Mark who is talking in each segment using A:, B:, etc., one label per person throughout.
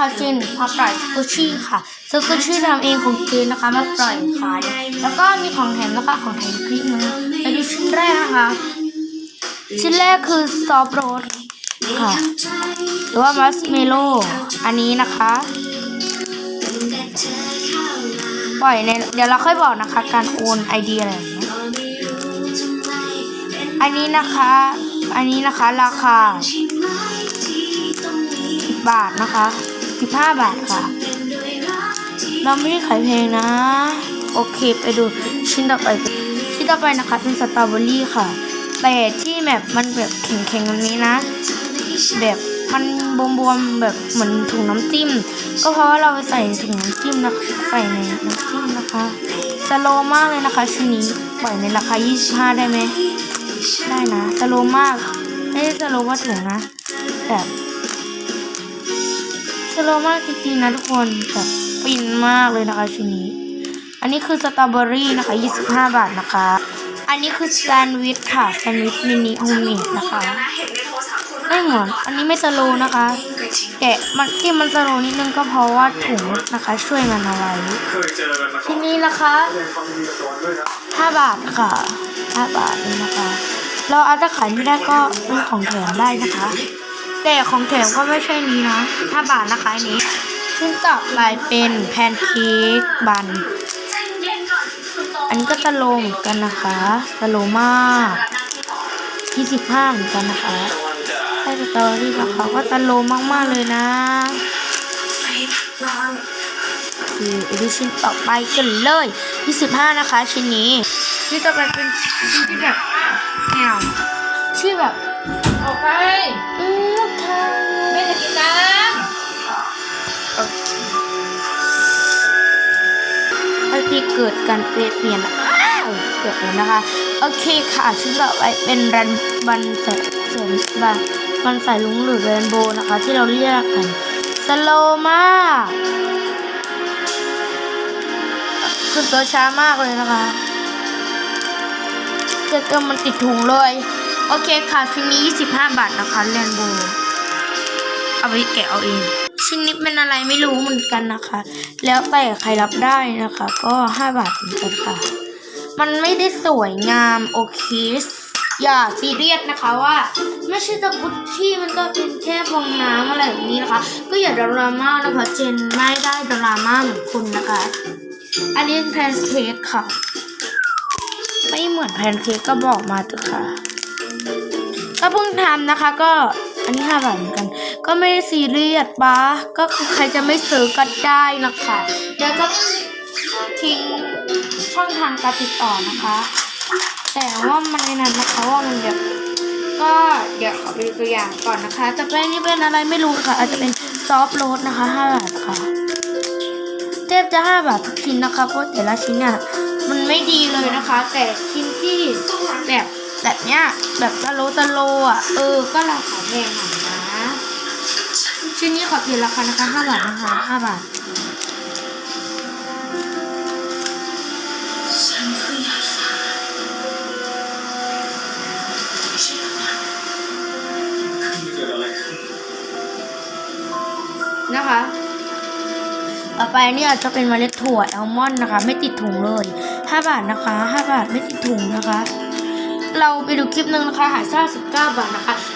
A: นะคะเจนมาปล่อยสกุชี่ค่ะสกุชชี่ทำเองของเจนนะคะมาปล่อยขายแล้วก็มีของแถมนะคะของแถมคลิปนึงไปดูชิ้นแรกนะคะ ชิ้นแรกคือซอฟโรสค่ะหรือว่ามัสเมโลอันนี้นะคะปล่อยในเดี๋ยวเราค่อยบอกนะคะ การโอนไอเดียอะไรอย่างเงี้ยอันนี้นะคะ อันนี้นะคะราคาบาทนะคะ 15บาทค่ะ เราไม่ได้ขายเพลงนะ โอเคไปดูชิ้นต่อไป ชิ้นต่อไปนะคะเป็นสตรอเบอรี่ค่ะ แต่ที่แบบมันแบบแข็งๆแบบนี้นะ แบบมันบวมๆแบบเหมือนถุงน้ำจิ้ม ก็เพราะว่าเราใส่ถุงน้ำจิ้มนะคะใส่ในน้ำจิ้มนะคะสโลมากเลยนะคะชิ้นนี้ปล่อยในราคา 25 ได้ไหมได้นะสโลมากไม่ได้สโลว่าถุงนะแบบ โลมากจริงๆนะทุกคนแบบฟินมากเลยนะคะชิ้นนี้ อันนี้คือสตรอเบอรี่นะคะ 25 บาทนะคะ อันนี้คือแซนด์วิชค่ะแซนด์วิชมินิโฮมเมดนะคะไม่เหมือนอันนี้ไม่สโลนะคะแต่มันที่มันสโลนิดนึงก็เพราะว่าถุงนะคะ ช่วยมันเอาไว้
B: เคยเจอกันมาก่อ
A: ที
B: นี้
A: นะคะ
B: แสดงควาบตัวด้วยนะ
A: 5บาทค่ะ5บาทนี่นะคะ เราอาจจะขายไม่ได้ก็เป็นของแถมได้นะคะ แต่ของแถมก็ไม่ใช่นี้นะ5บาทนะคะอันนี้ ซึ่งต่อไปเป็นแพนเค้กบัน อันนี้ก็สโลมกันนะคะสโลมาก25เหมือนกันนะคะใช่สตอรี่กับเขาก็ตลกมากๆเลยนะคืออดิชิ้นต่อไปกันเลย 25 นะคะ ชิ้นนี้ที่ต่อไปเป็นชิ้นที่แบบแนวชื่อแบบ
C: ออกไป
A: การเปลี่ยนเปลี่ยนอ้าวเกิดแล้วนะคะ โอเคค่ะชิ้นต่อไปเป็นรันบันใส่เสริมบันบันใส่ลุงหรือเรนโบนะคะ ที่เราเรียกกันสโลมากคือตัวช้ามากเลยนะคะเกิดมันติดถุงเลย โอเคค่ะชิ้นนี้ 25 บาทนะคะเรนโบเอาไปแกะเอาเอง ชิ้นนี้เป็นอะไรไม่รู้เหมือนกันนะคะ แล้วแต่ใครรับได้นะคะ ก็ 5 บาทเหมือนกันค่ะ มันไม่ได้สวยงามโอเคอย่าซีเรียสนะคะว่า ไม่ใช่ตะกรุดที่มันก็เป็นแค่ฟองน้ำอะไรแบบนี้นะคะ ก็อย่าดราม่านะคะเจนไม่ได้ดราม่าเหมือนคุณนะคะ อันนี้เป็นแพนเค้กค่ะ ไม่เหมือนแพนเค้กก็บอกมาเถอะค่ะก็เพิ่งทำนะคะ ก็อันนี้ห้าบาทเหมือนกัน ก็ไม่ได้ซีเรียสปะก็ใครจะไม่ซื้อก็ได้นะคะเดี๋ยวก็ทิ้งช่องทางการติดต่อนะคะ แต่ว่ามันในนั้นนะคะว่ามันแบบก็เดี๋ยวขอไปดูตัวอย่างก่อนนะคะจะเป็นนี่เป็นอะไรไม่รู้ค่ะ อาจจะเป็นซอฟโรสนะคะห้าบาทค่ะเทบจะห้าบาททุกชิ้นนะคะเพราะแต่ละชิ้นเนี่ยมันไม่ดีเลยนะคะ แต่ชิ้นที่แบบแบบเนี้ยแบบตะโลตะโลอะเออก็ราคาแพงหน่อยนะ ชิ้นนี้ขอเปลี่ยนราคานะคะห้าบาทนะคะห้าบาท
B: นะคะ ต่อ
D: ไปนี่อาจจะเป็นเมล็ดถั่วแอลม
A: อนด์
D: นะคะ ไม่ติดถุงเลย 5 บาทนะคะ 5 บาทไม่ติดถุงนะคะ เราไป
A: ดูคลิปหนึ่งนะคะ
D: หาซ่า19 บาทนะคะ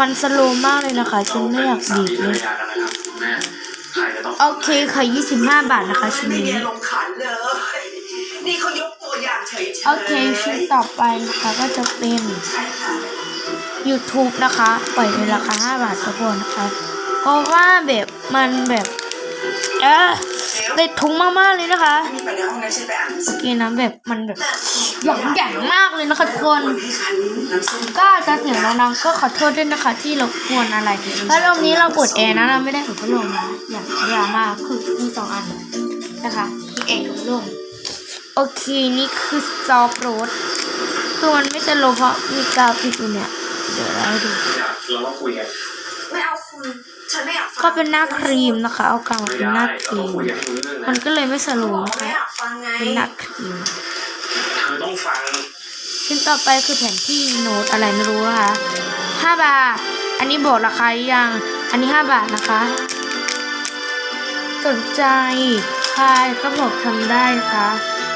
D: มั
A: นสโลว์มากเลยนะคะ ฉันไม่อยากบีบเลย
B: ยากันนะครับแม่ใครจะต้อง
A: โอเคค่ะ25 บาทนะคะชิ้น
D: ไม่
A: นี้
D: มีอารมณ์ขันเลยนี่เขายกตัวอย่างเฉยๆ
A: โอเคชิ้นต่อไปนะคะก็จะเป็น
D: ใช่ค่ะ
A: YouTube นะคะปล่อยในราคา 5 บาททุกคนนะคะ เพราะว่าแบบมันแบบ เออ ติดถุงมากๆเลยนะคะ
D: มีไปในห้องนั้นใช่ไปอ่านหนังสื
A: โอ
D: อ
A: เคนะแบบมันแบบหย่องใหญ่มากเลยนะคะทุกคน
D: ให้คันน้ำส้ม
A: ก็อาจจะเสียงดังๆก็ขอโทษด้วยนะคะ ที่รบกวนอะไรแล้วรอบนี้เราเปิดแอร์นะเราไม่ได้เปิดพัดลมนะอย่างอยามากคือมีสองอันนะคะพี่เอกกับลมโอเคนี่คือซอฟโรสคือมันไม่จะโลเพราะมีกาวติดอยู่เนี่ยเดี๋ยวเราให้ดู
B: อยากเราก็คุยกัน
D: ไม่เอาคุณ ฉันไม่อยากฟัง
A: ก็เป็นหน้าครีมนะคะ เอากาวมา
B: ไม่
A: เป็นห
B: ได้
A: น้าค
B: เรา
A: รี
B: ต้อง
A: ม
B: คุยกันให้รู้เรื่อง
A: มั
B: นะ
A: นก็เลยไม่สโล
D: บ
A: ว์
D: อก
A: นะ
D: ไม่
A: คะ
D: อยากฟังไง
A: เป็นหน้าครีม
B: เธอต้องฟัง
A: ชิ้นต่อไปคือแผนที่โน้ตอะไรไม่รู้นะคะห้าบาท อันนี้บอกราคายัง อันนี้ห้าบาทนะคะ สนใจใครก็บอกทำได้ค่ะ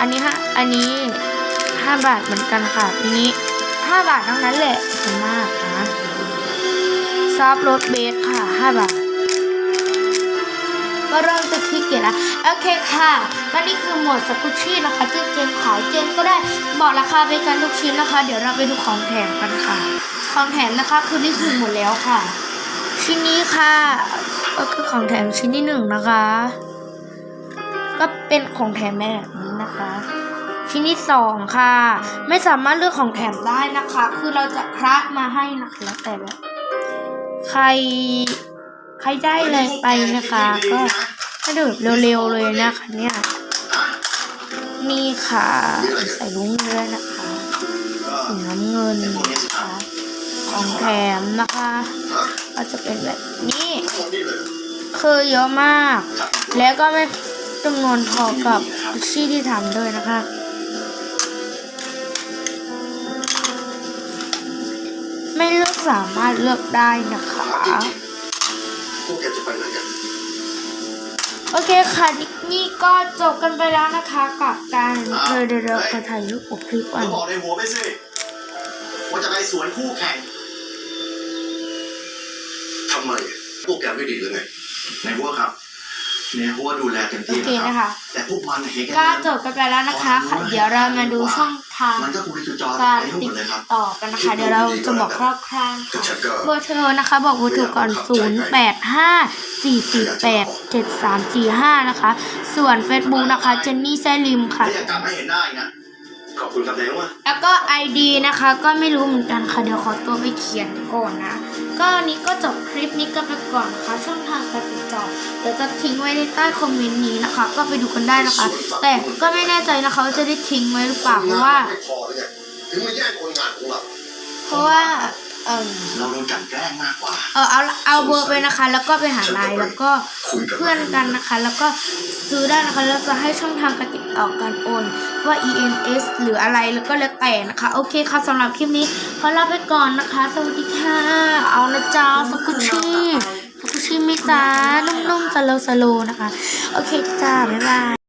A: อันนี้ห้าอันนี้ห้าบาทเหมือนกันค่ะทีนี้ห้าบาททั้งนั้นแหละถูกมากนะ ซอฟรถเบสค่ะห้าบาทก็เริ่มจะขี้เกียจแล้วโอเคค่ะก็นี่คือหมวดสกุชี่นะคะที่เจนขายเจนก็ได้บอกราคาไปกันทุกชิ้นนะคะ เดี๋ยวเราไปดูของแถมกันค่ะ ของแถมนะคะคือที่คือหมดแล้วค่ะ ชิ้นนี้ค่ะ ก็คือของแถมชิ้นที่หนึ่งนะคะ ก็เป็นของแถมแบบนี้นะคะชิ้นที่สองค่ะ ไม่สามารถเลือกของแถมได้นะคะ คือเราจะคระมาให้นะคะแล้วแต่แบบ ใคร ใครได้เลยไปนะคะ ก็ก็ดูแบบเร็วๆเลยนะคะเนี่ยนี่ค่ะใส่ลุงเนื้อนะคะสีน้ำเงินนะคะของแถมนะคะ ก็จะเป็นแบบนี้ คือเยอะมาก แล้วก็ไม่จำนวนพอกับชี่ที่ทำด้วยนะคะ สามารถเลือกได้นะคะ
C: พวกแกจะไปไหนกัน
A: โอเคค่ะนี่ก็จบกันไปแล้วนะคะกับการเดี๋ยวเดี๋ยวเดี๋ยวขอถ่ายรูปอบคลิปก่อน
C: ก็บอกในหัวไปสิว่าจะไปสวนคู่แข่งทำไมพวกแกไม่ดีหรือไงในหัวครับในหัวดูแลเต็ม
A: โอ
C: ที่
A: เค
C: นะ
A: นะ
C: ครั
A: คะ
C: บแต่พวกมันเห็น
A: ก็จบกันไปแล้วนะคะค่ะเดี๋ยวเรามาดูช่องทาง
C: มันก็คุยจุจอ
A: การ
C: ไปทั้งห
A: ติ
C: ม
A: ด
C: ดเลยครับ
A: ต่อกันนะคะ เดี๋ยวเราจะบอกคร่าวๆค่ะ
C: แต่ฉันก็
A: เบอร์โทรนะคะบอกเบอร์โทรก่อน 0 8 5 4 4 8 7 3 4 5 นะคะ ส่วน Facebook นะคะเจนนี่แซลิมค่ะ
C: ไม่อยากกลับไม่เห็นหน้าอีกนะขอบคุณครับแดงว่า
A: แล้วก็ ID นะคะ ก็ไม่รู้เหมือนกันค่ะ เดี๋ยวขอตัวไปเขียนก่อนนะ ก็อันนี้ก็จบคลิปนี้กันไปก่อนนะคะช่องทางการติดต่อเดี๋ยวจะทิ้งไว้ในใต้คอมเมนต์นี้นะคะ ก็ไปดูกันได้นะคะ แต่ก็ไม่แน่ใจนะคะว่าจะได้ทิ้งไว้หรือเปล่าเพราะว่า
C: ถึงมาแย่งคนงานของเรา
A: เพราะว่า เออ
C: เราโดนกลันแกล้งมากกว่า
A: เออเอาเอาเบอร์ไปนะคะ แล้วก็ไปหาไลน์แล้วก็เพื่อนกันนะคะ แล้วก็ซื้อได้นะคะแล้วจะให้ช่องทางการติดต่อการโอน ว่า ENS หรืออะไรแล้วก็แล้วแต่นะคะ โอเคค่ะสำหรับคลิปนี้ขอลาไปก่อนนะคะ สวัสดีค่ะ เอานะจ๊ะสกุชชี่สกุชชี่ไม่จ้านุ่มๆสโลสโลนะคะ โอเคจ้าบ๊ายบาย